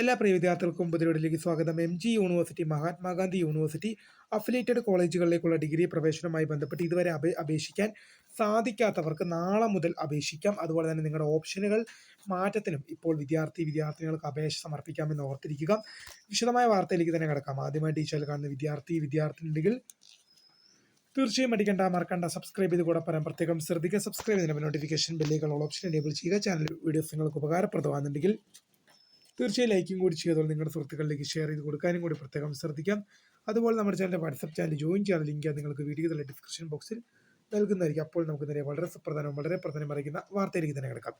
എല്ലാ പ്രിയ വിദ്യാർത്ഥികൾക്കും പുതിയൊടിലേക്ക് സ്വാഗതം. M G university Mahatma Gandhi university affiliated കോളേജുകളിലേക്കുള്ള degree പ്രവേശനവുമായി ബന്ധപ്പെട്ട് ഇതുവരെ അപേ അപേക്ഷിക്കാൻ സാധിക്കാത്തവർക്ക് നാളെ മുതൽ അപേക്ഷിക്കാം. അതുപോലെ തന്നെ നിങ്ങളുടെ ഓപ്ഷനുകൾ മാറ്റത്തിനും ഇപ്പോൾ വിദ്യാർത്ഥി വിദ്യാർത്ഥിനികൾക്ക് അപേക്ഷ സമർപ്പിക്കാമെന്ന് ഓർത്തിരിക്കുക. വിശദമായ വാർത്തയിലേക്ക് തന്നെ കിടക്കാം. ആദ്യമായി ടീച്ചറിൽ കാണുന്ന വിദ്യാർത്ഥി വിദ്യാർത്ഥിനികൾ തീർച്ചയായും അടിക്കേണ്ട മറക്കണ്ട സബ്സ്ക്രൈബ് ചെയ്ത് കൂടെ പറയാൻ പ്രത്യേകം ശ്രദ്ധിക്കുക. സബ്സ്ക്രൈബ് ചെയ്യുന്ന നോട്ടിഫിക്കേഷൻ ബില്ലുകൾ ഓപ്ഷൻ എനേബിൾ ചെയ്യുക. ചാനൽ വീഡിയോസ് നിങ്ങൾക്ക് ഉപകാരപ്രദമാകുന്നുണ്ടെങ്കിൽ തീർച്ചയായും ലൈക്കും കൂടി ചെയ്തോളൂ നിങ്ങളുടെ സുഹൃത്തുക്കളിലേക്ക് ഷെയർ ചെയ്ത് കൊടുക്കാനും കൂടി പ്രത്യേകം ശ്രദ്ധിക്കാം. അതുപോലെ നമ്മുടെ ചാനലിന്റെ വാട്സപ്പ് ചാനൽ ജോയിൻ ചെയ്യാൻ ലിങ്ക് നിങ്ങൾക്ക് വീഡിയോ തന്നെ ഡിസ്ക്രിപ്ഷൻ ബോക്സിൽ നൽകുന്നതായിരിക്കും. അപ്പോൾ നമുക്ക് നേരെ വളരെ സുപ്രധാനവും വളരെ പ്രധാനം അറിയിക്കുന്ന വാർത്തയിലേക്ക് തന്നെ കിടക്കാം.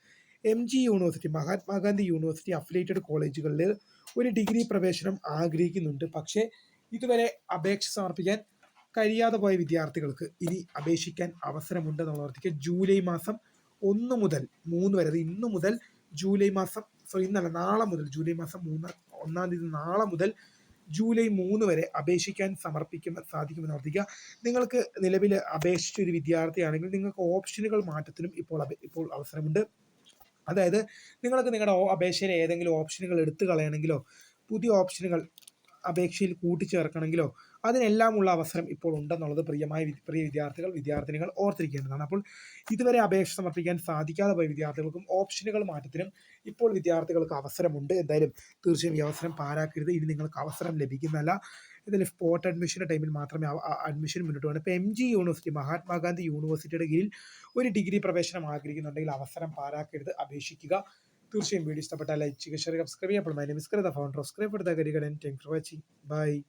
M G university Mahatma Gandhi university affiliated കോളേജുകളിൽ ഒരു ഡിഗ്രി പ്രവേശനം ആഗ്രഹിക്കുന്നുണ്ട്. പക്ഷേ ഇതുവരെ അപേക്ഷ സമർപ്പിക്കാൻ കഴിയാതെ പോയ വിദ്യാർത്ഥികൾക്ക് ഇനി അപേക്ഷിക്കാൻ അവസരമുണ്ടെന്നുള്ള ഓർത്തിക്കുക ജൂലൈ മാസം ഒന്ന് മുതൽ മൂന്ന് വരെ അത് ഇന്നു മുതൽ ജൂലൈ മാസം സോ ഇന്നല്ല നാളെ മുതൽ ജൂലൈ മാസം മൂന്ന് ഒന്നാം തീയതി നാളെ മുതൽ ജൂലൈ മൂന്ന് വരെ അപേക്ഷിക്കാൻ സമർപ്പിക്കുന്ന സാധിക്കുമെന്ന് ഓർത്തിക്കുക നിങ്ങൾക്ക് നിലവിൽ അപേക്ഷിച്ച ഒരു വിദ്യാർത്ഥിയാണെങ്കിൽ നിങ്ങൾക്ക് ഓപ്ഷനുകൾ മാറ്റത്തിനും ഇപ്പോൾ ഇപ്പോൾ അവസരമുണ്ട്. അതായത് നിങ്ങൾക്ക് നിങ്ങളുടെ അപേക്ഷയിലെ ഏതെങ്കിലും ഓപ്ഷനുകൾ എടുത്തു കളയണമെങ്കിലോ പുതിയ ഓപ്ഷനുകൾ അപേക്ഷയിൽ കൂട്ടിച്ചേർക്കണമെങ്കിലോ അതിനെല്ലാമുള്ള അവസരം ഇപ്പോൾ ഉണ്ടെന്നുള്ളത് പ്രിയമായ പ്രിയ വിദ്യാർത്ഥികൾ വിദ്യാർത്ഥിനികൾ ഓർത്തിരിക്കേണ്ടതാണ്. അപ്പോൾ ഇതുവരെ അപേക്ഷ സമർപ്പിക്കാൻ സാധിക്കാതെ പോയ വിദ്യാർത്ഥികൾക്കും ഓപ്ഷനുകൾ മാറ്റത്തിനും ഇപ്പോൾ വിദ്യാർത്ഥികൾക്ക് അവസരമുണ്ട്. എന്തായാലും തീർച്ചയായും ഈ അവസരം പാരാക്കരുത് ഇനി നിങ്ങൾക്ക് അവസരം ലഭിക്കുന്നതല്ല. ഇതിൽ സ്പോട്ട് അഡ്മിഷന്റെ ടൈമിൽ മാത്രമേ അഡ്മിഷൻ മുന്നോട്ട് പോകണം ഇപ്പോൾ എം ജി യൂണിവേഴ്സിറ്റി മഹാത്മാഗാന്ധി യൂണിവേഴ്സിറ്റിയുടെ കീഴിൽ ഒരു ഡിഗ്രി പ്രവേശനം ആഗ്രഹിക്കുന്നുണ്ടെങ്കിൽ അവസരം പാരാക്കരുത് അപേക്ഷിക്കുക. തീർച്ചയായും വീഡിയോ ഇഷ്ടപ്പെട്ടാൽ ലൈക്ക് ചെയ്യുക ഷെയർ സബ്സ്ക്രൈബ് ചെയ്യുക. അപ്പോൾ my name is Kritha subscribe എടുത്ത കരികടൻ താങ്ക് ഫോർ വാച്ചിങ് ബൈ